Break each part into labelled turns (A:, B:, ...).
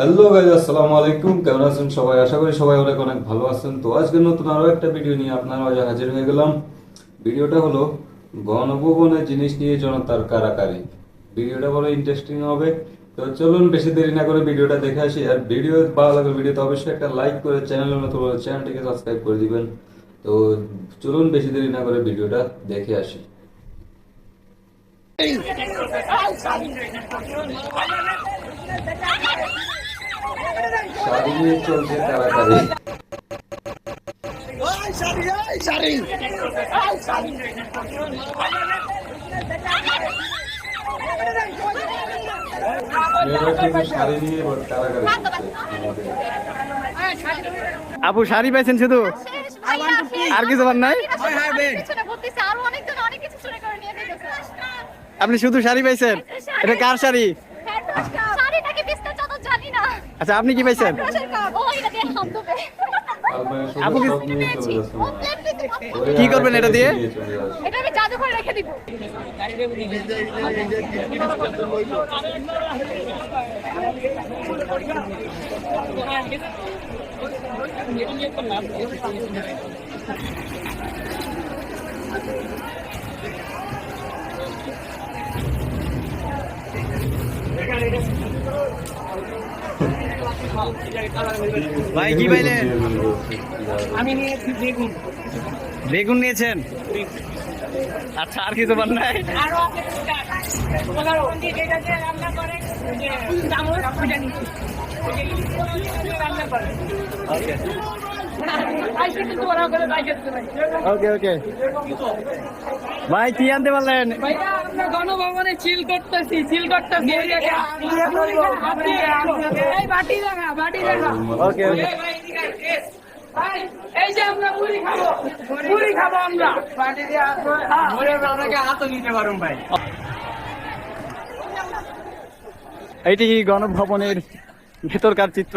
A: Hello guys আসসালামু আলাইকুম কেমন আছেন সবাই আশা করি সবাই অনেক অনেক ভালো আছেন তো আজকে নতুন আরও একটা ভিডিও নিয়ে আপনার মাঝে হাজির হয়ে গেলাম ভিডিওটা হলো গণভবনের জিনিস নিয়ে জনতার কারাকারি ভিডিওটা বড় ইন্টারেস্টিং হবে তো চলুন বেশি দেরি না করে ভিডিওটা দেখে আসি আর ভিডিও ভালো লাগলে ভিডিওতে অবশ্যই একটা লাইক করে চ্যানেল নতুন চ্যানেলটিকে সাবস্ক্রাইব করে দিবেন তো চলুন বেশি দেরি না করে ভিডিওটা দেখে আসি শাড়ি নিয়ে চলছে।
B: আপু শাড়ি পাইছেন শুধু? আর কিছু পান নাই? আপনি শুধু শাড়ি পাইছেন? এটা কার শাড়ি? আচ্ছা আপনি কি পাইছেন কি- করবেন এটা দিয়ে?
A: নিয়ে চলে যাচ্ছে।
C: এটা আমি জাদু রেখে দিব
B: ভাই কি পাইলেন
D: আমি নিয়েছি বেগুন।
B: বেগুন নিয়েছেন? আচ্ছা আর কিছু বল নাই?
D: রান্না করে
B: ওকে ওকে ভাই, কি আনতে পারলেন?
D: গণভবনে চিল করতেছি চিল করতেছি
B: ওকে ওকে গণভবনের ভেতরকার চিত্র?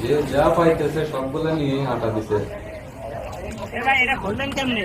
A: যে যা পাইতেছে সবগুলা নিয়ে আটা দিছে।
D: এটা খুললেন কেমনে?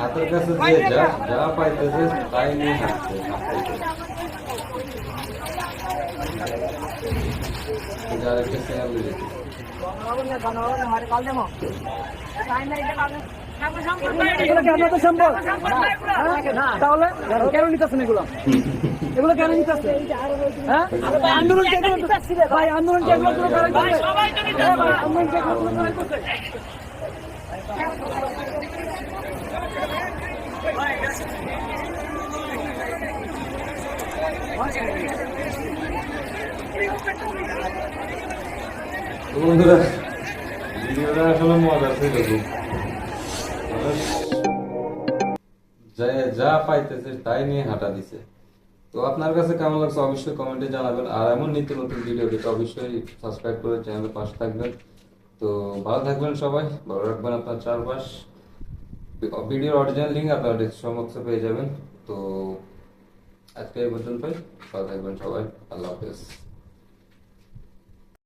A: হাতের কাছে যে যা যা পাইতেছে তাই নিয়ে
B: সম্পদ তাহলে কেন নিতেছেন এগুলো? এগুলো কেন নিতেছেন? হ্যাঁ? আন্দোলন ভাই আন্দোলন? হ্যাঁ, আন্দোলন কে এগুলো করে করতেছে?
A: তো ভিডিওটা আসলে মজার যা পাইতেছে তাই নিয়ে হাঁটা দিছে। তো আপনার কাছে কেমন লাগছে অবশ্যই কমেন্টে জানাবেন। আর এমন নিত্য নতুন ভিডিও পেতে অবশ্যই সাবস্ক্রাইব করে চ্যানেলের পাশে থাকবেন। তো ভালো থাকবেন সবাই, ভালো রাখবেন আপনার চারপাশ। ভিডিওর অরিজিনাল লিঙ্ক আপনারা বক্সে পেয়ে যাবেন। তো আজকে এই পর্যন্তই, ভালো থাকবেন সবাই, আল্লাহ হাফেজ।